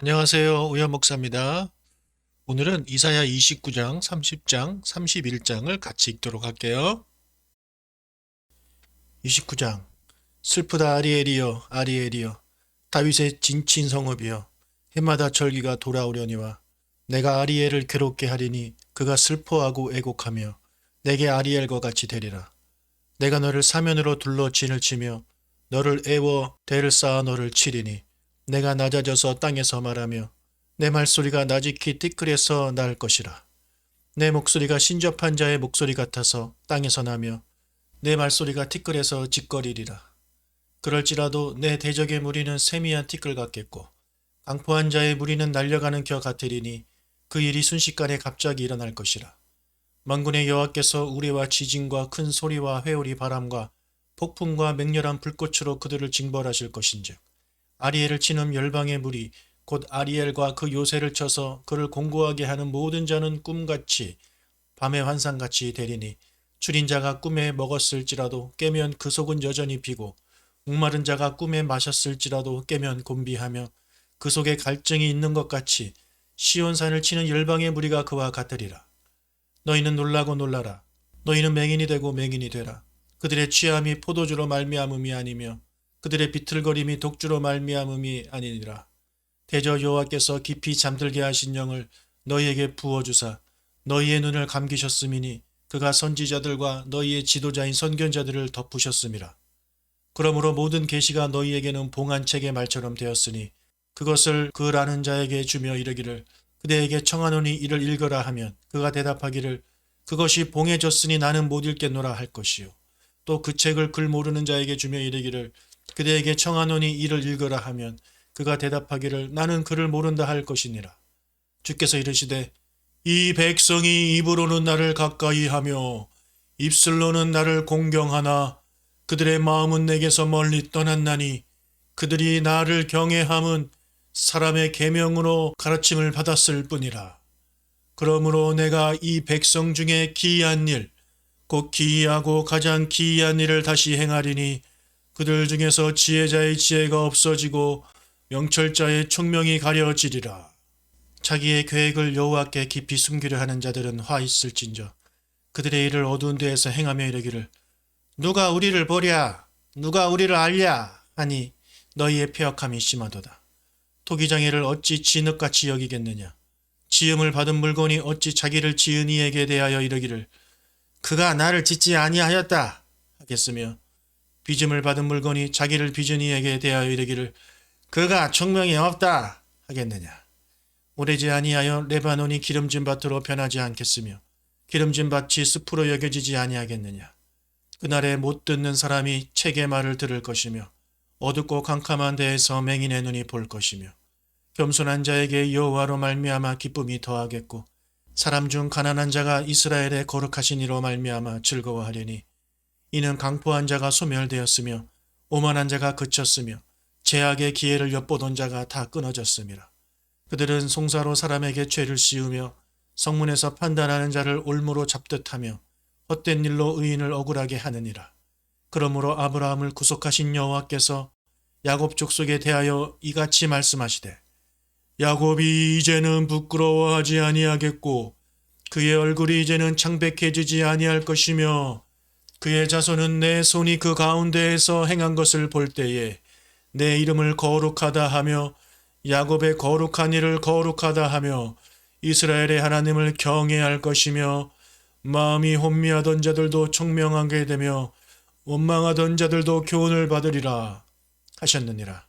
안녕하세요. 우현 목사입니다. 오늘은 이사야 29장, 30장, 31장을 같이 읽도록 할게요. 29장 슬프다 아리엘이여 아리엘이여 다윗의 진친 성읍이여 해마다 절기가 돌아오려니와 내가 아리엘을 괴롭게 하리니 그가 슬퍼하고 애곡하며 내게 아리엘과 같이 되리라. 내가 너를 사면으로 둘러 진을 치며 너를 애워 대를 쌓아 너를 치리니 내가 낮아져서 땅에서 말하며 내 말소리가 나직히 띠끌에서 날 것이라. 내 목소리가 신접한 자의 목소리 같아서 땅에서 나며 내 말소리가 티끌에서 짓거리리라. 그럴지라도 내 대적의 무리는 세미한 티끌 같겠고 강포한 자의 무리는 날려가는 겨 같으리니 그 일이 순식간에 갑자기 일어날 것이라. 만군의 여호와께서 우리와 지진과 큰 소리와 회오리 바람과 폭풍과 맹렬한 불꽃으로 그들을 징벌하실 것인즉 아리엘을 치는 열방의 무리 곧 아리엘과 그 요새를 쳐서 그를 공고하게 하는 모든 자는 꿈같이 밤의 환상같이 되리니 줄인 자가 꿈에 먹었을지라도 깨면 그 속은 여전히 비고 목마른 자가 꿈에 마셨을지라도 깨면 곤비하며 그 속에 갈증이 있는 것 같이 시온산을 치는 열방의 무리가 그와 같으리라. 너희는 놀라고 놀라라. 너희는 맹인이 되고 맹인이 되라. 그들의 취함이 포도주로 말미암음이 아니며 그들의 비틀거림이 독주로 말미암음이 아니니라. 대저 여호와께서 깊이 잠들게 하신 영을 너희에게 부어주사 너희의 눈을 감기셨음이니 그가 선지자들과 너희의 지도자인 선견자들을 덮으셨음이라. 그러므로 모든 계시가 너희에게는 봉한 책의 말처럼 되었으니 그것을 그 아는 자에게 주며 이르기를 그대에게 청하노니 이를 읽어라 하면 그가 대답하기를 그것이 봉해졌으니 나는 못 읽겠노라 할 것이요. 또 그 책을 글 모르는 자에게 주며 이르기를 그대에게 청하노니 이를 읽어라 하면 그가 대답하기를 나는 그를 모른다 할 것이니라. 주께서 이르시되 이 백성이 입으로는 나를 가까이 하며 입술로는 나를 공경하나 그들의 마음은 내게서 멀리 떠났나니 그들이 나를 경외함은 사람의 계명으로 가르침을 받았을 뿐이라. 그러므로 내가 이 백성 중에 기이한 일, 곧 기이하고 가장 기이한 일을 다시 행하리니 그들 중에서 지혜자의 지혜가 없어지고 명철자의 총명이 가려지리라. 자기의 계획을 여호와께 깊이 숨기려 하는 자들은 화 있을진저 그들의 일을 어두운 데에서 행하며 이르기를 누가 우리를 보랴 누가 우리를 알랴 하니 너희의 폐역함이 심하도다. 토기장애를 어찌 진흙같이 여기겠느냐 지음을 받은 물건이 어찌 자기를 지은 이에게 대하여 이르기를 그가 나를 짓지 아니하였다 하겠으며 빚음을 받은 물건이 자기를 빚은 이에게 대하여 이르기를 그가 총명이 없다 하겠느냐. 오래지 아니하여 레바논이 기름진 밭으로 변하지 않겠으며 기름진 밭이 숲으로 여겨지지 아니하겠느냐. 그날에 못 듣는 사람이 책의 말을 들을 것이며 어둡고 캄캄한 데에서 맹인의 눈이 볼 것이며 겸손한 자에게 여호와로 말미암아 기쁨이 더하겠고 사람 중 가난한 자가 이스라엘의 거룩하신 이로 말미암아 즐거워하려니 이는 강포한 자가 소멸되었으며 오만한 자가 그쳤으며 제약의 기회를 엿보던 자가 다 끊어졌음이라. 그들은 송사로 사람에게 죄를 씌우며 성문에서 판단하는 자를 올무로 잡듯하며 헛된 일로 의인을 억울하게 하느니라. 그러므로 아브라함을 구속하신 여호와께서 야곱 족속에 대하여 이같이 말씀하시되 야곱이 이제는 부끄러워하지 아니하겠고 그의 얼굴이 이제는 창백해지지 아니할 것이며 그의 자손은 내 손이 그 가운데에서 행한 것을 볼 때에 내 이름을 거룩하다 하며 야곱의 거룩한 일을 거룩하다 하며 이스라엘의 하나님을 경외할 것이며 마음이 혼미하던 자들도 총명하게 되며 원망하던 자들도 교훈을 받으리라 하셨느니라.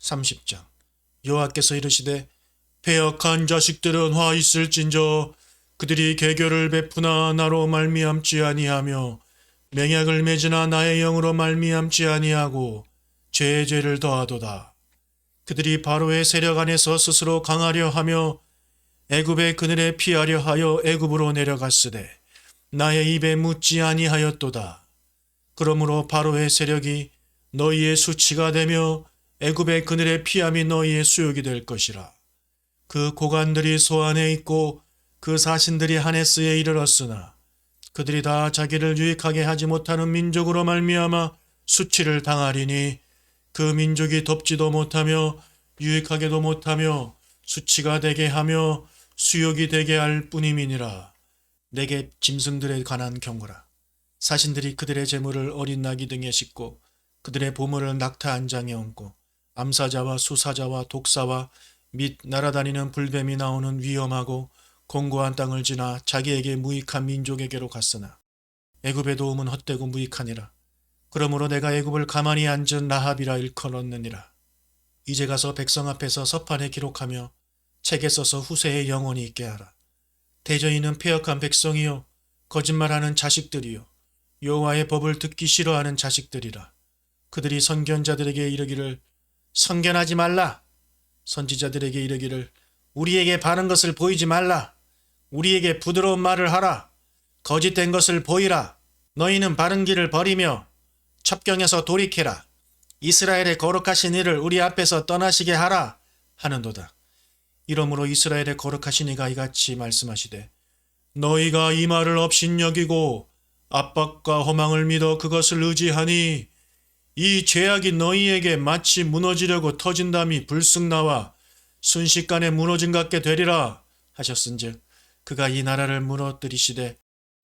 30장 여호와께서 이르시되 패역한 자식들은 화 있을진저 그들이 개교를 베푸나 나로 말미암지 아니하며 맹약을 맺으나 나의 영으로 말미암지 아니하고 죄의 죄를 더하도다. 그들이 바로의 세력 안에서 스스로 강하려 하며 애굽의 그늘에 피하려 하여 애굽으로 내려갔으되 나의 입에 묻지 아니하였도다. 그러므로 바로의 세력이 너희의 수치가 되며 애굽의 그늘에 피함이 너희의 수욕이 될 것이라. 그 고관들이 소안에 있고 그 사신들이 하네스에 이르렀으나 그들이 다 자기를 유익하게 하지 못하는 민족으로 말미암아 수치를 당하리니 그 민족이 덮지도 못하며 유익하게도 못하며 수치가 되게 하며 수욕이 되게 할 뿐임이니라. 내게 짐승들에 관한 경고라. 사신들이 그들의 재물을 어린 나귀 등에 싣고 그들의 보물을 낙타 안장에 얹고 암사자와 수사자와 독사와 및 날아다니는 불뱀이 나오는 위험하고 공고한 땅을 지나 자기에게 무익한 민족에게로 갔으나 애굽의 도움은 헛되고 무익하니라. 그러므로 내가 애굽을 가만히 앉은 라합이라 일컬었느니라. 이제 가서 백성 앞에서 서판에 기록하며 책에 써서 후세에 영원히 있게 하라. 대저인은 폐역한 백성이요 거짓말하는 자식들이요 여호와의 법을 듣기 싫어하는 자식들이라. 그들이 선견자들에게 이르기를 선견하지 말라. 선지자들에게 이르기를 우리에게 바른 것을 보이지 말라. 우리에게 부드러운 말을 하라. 거짓된 것을 보이라. 너희는 바른 길을 버리며 첩경에서 돌이키라. 이스라엘의 거룩하신 이를 우리 앞에서 떠나시게 하라 하는도다. 이러므로 이스라엘의 거룩하신 이가 이같이 말씀하시되 너희가 이 말을 업신여기고 압박과 허망을 믿어 그것을 의지하니 이 죄악이 너희에게 마치 무너지려고 터진 담이 불쑥 나와 순식간에 무너진 같게 되리라 하셨은즉 그가 이 나라를 무너뜨리시되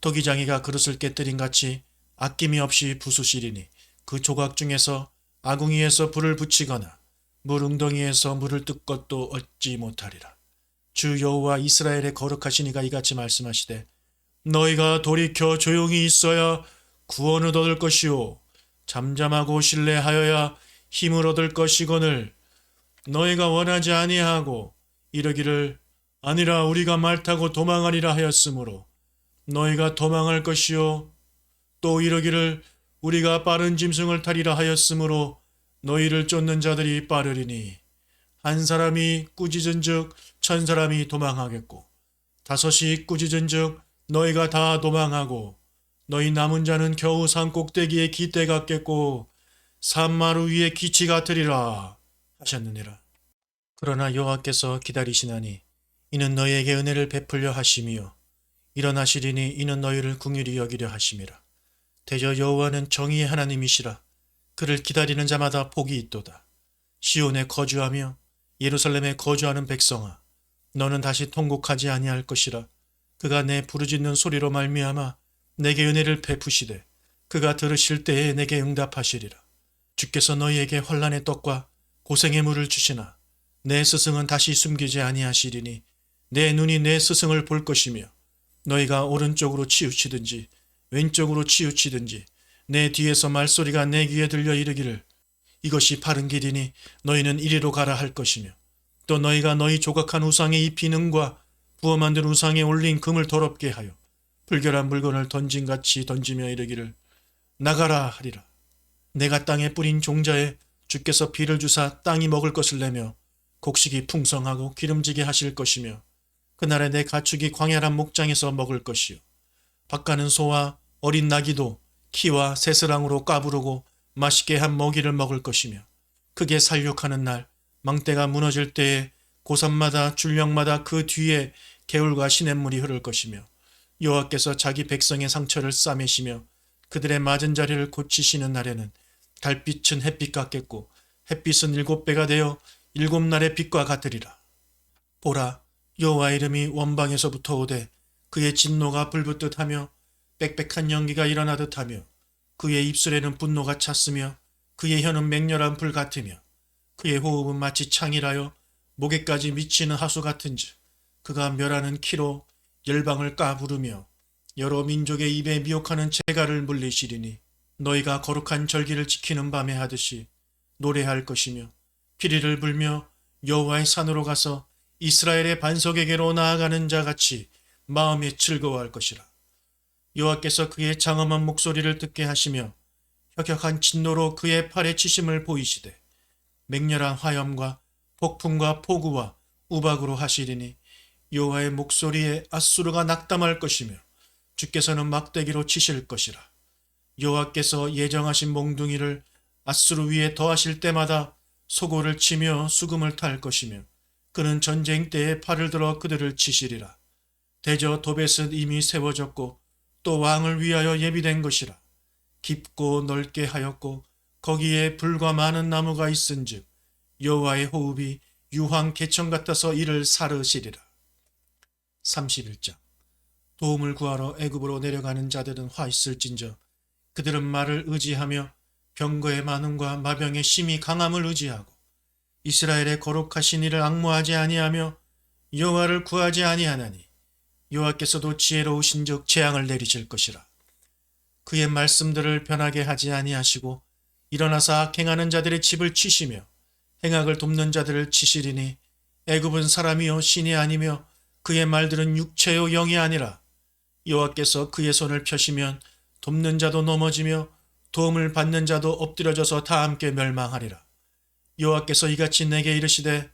토기장이가 그릇을 깨뜨린 같이 아낌이 없이 부수시리니 그 조각 중에서 아궁이에서 불을 붙이거나 물 웅덩이에서 물을 뜯 것도 얻지 못하리라. 주 여호와 이스라엘의 거룩하신 이가 이같이 말씀하시되 너희가 돌이켜 조용히 있어야 구원을 얻을 것이요 잠잠하고 신뢰하여야 힘을 얻을 것이거늘 너희가 원하지 아니하고 이르기를 아니라 우리가 말 타고 도망하리라 하였으므로 너희가 도망할 것이요 또 이르기를 우리가 빠른 짐승을 타리라 하였으므로 너희를 쫓는 자들이 빠르리니 한 사람이 꾸짖은즉 천 사람이 도망하겠고 다섯이 꾸짖은즉 너희가 다 도망하고 너희 남은 자는 겨우 산 꼭대기에 기대 같겠고 산마루 위에 기치 같으리라 하셨느니라. 그러나 여호와께서 기다리시나니 이는 너희에게 은혜를 베풀려 하심이요 일어나시리니 이는 너희를 궁휼히 여기려 하심이라. 대저 여호와는 정의의 하나님이시라. 그를 기다리는 자마다 복이 있도다. 시온에 거주하며 예루살렘에 거주하는 백성아, 너는 다시 통곡하지 아니할 것이라. 그가 내 부르짖는 소리로 말미암아 내게 은혜를 베푸시되 그가 들으실 때에 내게 응답하시리라. 주께서 너희에게 환란의 떡과 고생의 물을 주시나 내 스승은 다시 숨기지 아니하시리니 내 눈이 내 스승을 볼 것이며 너희가 오른쪽으로 치우치든지 왼쪽으로 치우치든지 내 뒤에서 말소리가 내 귀에 들려 이르기를 이것이 바른 길이니 너희는 이리로 가라 할 것이며 또 너희가 너희 조각한 우상의 이 비능과 부어 만든 우상에 올린 금을 더럽게 하여 불결한 물건을 던진 같이 던지며 이르기를 나가라 하리라. 내가 땅에 뿌린 종자에 주께서 비를 주사 땅이 먹을 것을 내며 곡식이 풍성하고 기름지게 하실 것이며 그날에 내 가축이 광야란 목장에서 먹을 것이요 밭가는 소와 어린 나귀도 키와 새스랑으로 까부르고 맛있게 한 먹이를 먹을 것이며 크게 살육하는 날 망대가 무너질 때에 고산마다 줄령마다 그 뒤에 개울과 시냇물이 흐를 것이며 여호와께서 자기 백성의 상처를 싸매시며 그들의 맞은 자리를 고치시는 날에는 달빛은 햇빛 같겠고 햇빛은 일곱 배가 되어 일곱 날의 빛과 같으리라. 보라 여호와 이름이 원방에서부터 오되 그의 진노가 불붙듯 하며 빽빽한 연기가 일어나듯 하며 그의 입술에는 분노가 찼으며 그의 혀는 맹렬한 불 같으며 그의 호흡은 마치 창이라여 목에까지 미치는 하수 같은즉 그가 멸하는 키로 열방을 까부르며 여러 민족의 입에 미혹하는 재갈을 물리시리니 너희가 거룩한 절기를 지키는 밤에 하듯이 노래할 것이며 피리를 불며 여호와의 산으로 가서 이스라엘의 반석에게로 나아가는 자 같이 마음에 즐거워할 것이라. 여호와께서 그의 장엄한 목소리를 듣게 하시며 혁혁한 진노로 그의 팔에 치심을 보이시되 맹렬한 화염과 폭풍과 폭우와 우박으로 하시리니 여호와의 목소리에 아수르가 낙담할 것이며 주께서는 막대기로 치실 것이라. 여호와께서 예정하신 몽둥이를 아수르 위에 더하실 때마다 소고를 치며 수금을 탈 것이며 그는 전쟁 때에 팔을 들어 그들을 치시리라. 대저 도벳은 이미 세워졌고 또 왕을 위하여 예비된 것이라. 깊고 넓게 하였고 거기에 불과 많은 나무가 있은즉 여호와의 호흡이 유황 개천 같아서 이를 사르시리라. 31장 도움을 구하러 애굽으로 내려가는 자들은 화 있을진저 그들은 말을 의지하며 병거의 많음과 마병의 심히 강함을 의지하고 이스라엘의 거룩하신 이를 악모하지 아니하며 여호와를 구하지 아니하나니 여호와께서도 지혜로우신즉 재앙을 내리실 것이라 그의 말씀들을 변하게 하지 아니하시고 일어나서 악행하는 자들의 집을 치시며 행악을 돕는 자들을 치시리니 애굽은 사람이요 신이 아니며 그의 말들은 육체요 영이 아니라 여호와께서 그의 손을 펴시면 돕는 자도 넘어지며 도움을 받는 자도 엎드려져서 다 함께 멸망하리라. 여호와께서 이같이 내게 이르시되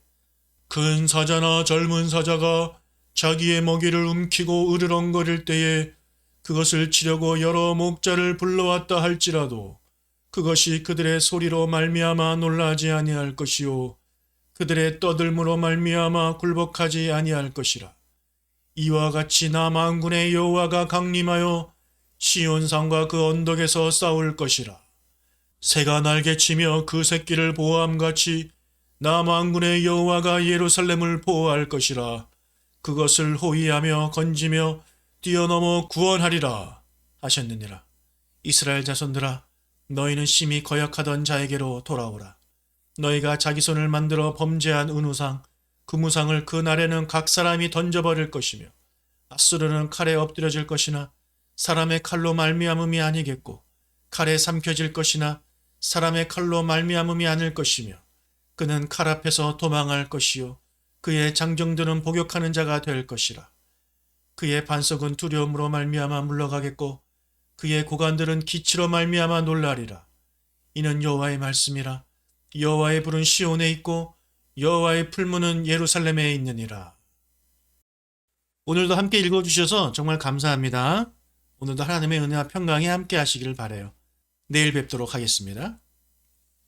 큰 사자나 젊은 사자가 자기의 먹이를 움키고 으르렁거릴 때에 그것을 치려고 여러 목자를 불러왔다 할지라도 그것이 그들의 소리로 말미암아 놀라지 아니할 것이요 그들의 떠들므로 말미암아 굴복하지 아니할 것이라. 이와 같이 나 만군의 여호와가 강림하여 시온산과 그 언덕에서 싸울 것이라. 새가 날개치며 그 새끼를 보호함같이 나 만군의 여호와가 예루살렘을 보호할 것이라. 그것을 호위하며 건지며 뛰어넘어 구원하리라 하셨느니라. 이스라엘 자손들아 너희는 심히 거역하던 자에게로 돌아오라. 너희가 자기 손을 만들어 범죄한 은우상 그 무상을 그 날에는 각 사람이 던져버릴 것이며 아수르는 칼에 엎드려질 것이나 사람의 칼로 말미암음이 아니겠고 칼에 삼켜질 것이나 사람의 칼로 말미암음이 아닐 것이며 그는 칼 앞에서 도망할 것이요 그의 장정들은 복역하는 자가 될 것이라 그의 반석은 두려움으로 말미암아 물러가겠고 그의 고관들은 기치로 말미암아 놀라리라 이는 여호와의 말씀이라 여호와의 불은 시온에 있고 여호와의 풀무는 예루살렘에 있느니라. 오늘도 함께 읽어 주셔서 정말 감사합니다. 오늘도 하나님의 은혜와 평강이 함께 하시기를 바래요. 내일 뵙도록 하겠습니다.